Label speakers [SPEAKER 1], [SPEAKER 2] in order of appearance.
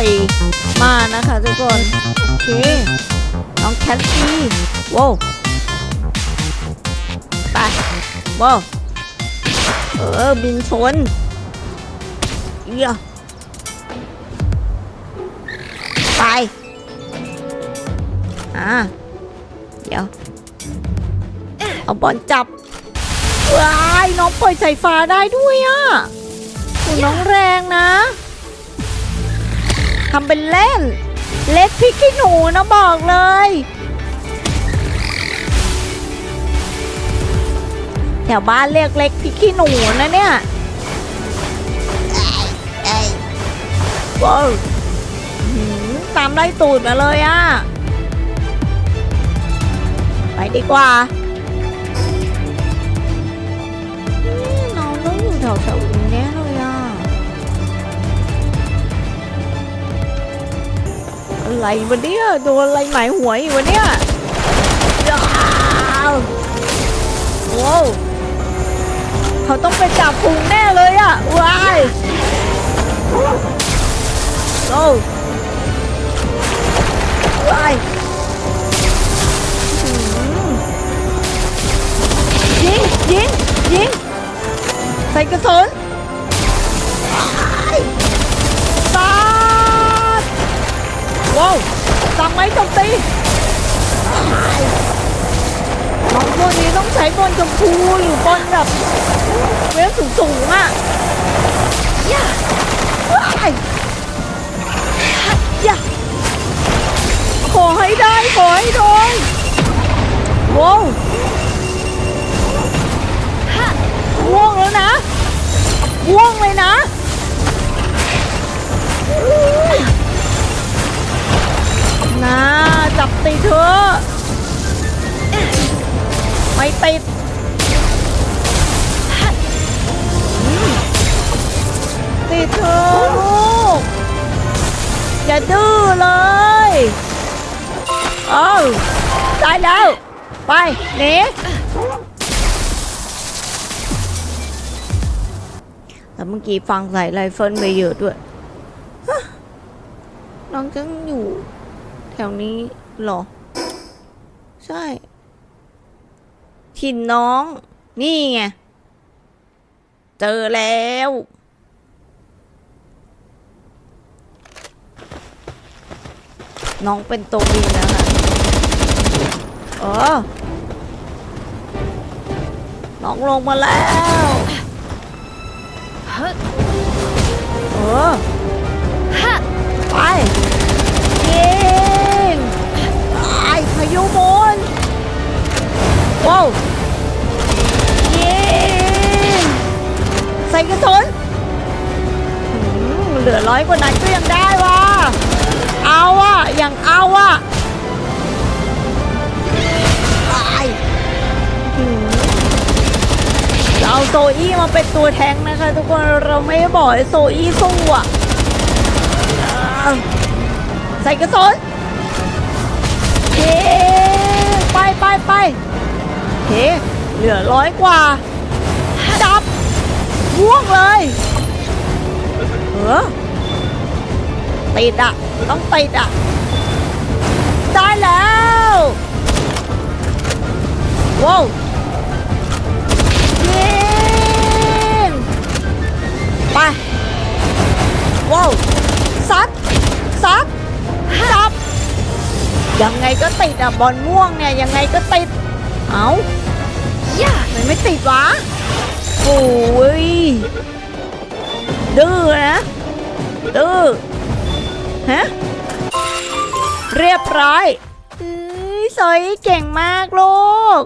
[SPEAKER 1] อยมานะคะทุกคน โอเค น้องแคทซี่ว้าวไปว้าวเออ บินชนเอียไป อ่า เดี๋ยว เอาบอลจับว้ายน้องปล่อยสายฟ้าได้ด้วยอะคุน้องแรงนะ ทำเป็นเล่น เล็กพริกขี้หนูนะบอกเลย แถวบ้านเรียกเล็กพริกขี้หนูนะเนี่ยว้าวหืมตามไล่ตูดมาเลยอะไปดีกว่า อะไรวะเนี่ยโดนอะไรหมายหัวอีกวะเนี่ยอ้าวเขาต้องไปจับพุงแน่เลยอะว้ายโอ้ว้ายยิงยิงยิงใส่กระสุน ช้บอลชมพูหรือบอลแบบเวฟสูงๆอะย่าว้ายย่าขอให้ได้ ขอให้โดนว้าวว่วงแล้วนะว่วงเลยนะนะจับติเถอะ ติดติดเถอะลูกอย่าดื้อเลยเอ้าได้แล้ว ไปหนีแต่เมื่อกี้ฟังใส่ไรเฟิลไปเยอะด้วยน้องจังอยู่ แถวนี้เหรอ ใช่ ถิ่นน้อง นี่ไง เจอแล้ว น้องเป็นตัวบินนะคะเออน้องลงมาแล้วเออไป กระสุนเหลือร้อยกว่านั้นก็ยังได้วะเอาอะอย่างเอาอะไอ้หืมเราโซอี้มาเป็นตัวแทงนะคะ ทุกคนเราไม่ได้บอกโซอี้สู้อะใส่กระสุนเฮ้ไปไปไปเฮ้เหลือร้อยกว่า ว่วงเลยเออติดอะ ต้องติดอะ ได้แล้วว้าวยิงไปว้าวซัดซัดซับ ยังไงก็ติดอะ บอลม่วงเนี่ย ยังไงก็ติด เอาย่ามันไม่ติดวะโอ้ย ดื้อนะดื้อฮะเรียบร้อยเอ้ยสอยเก่งมากลูก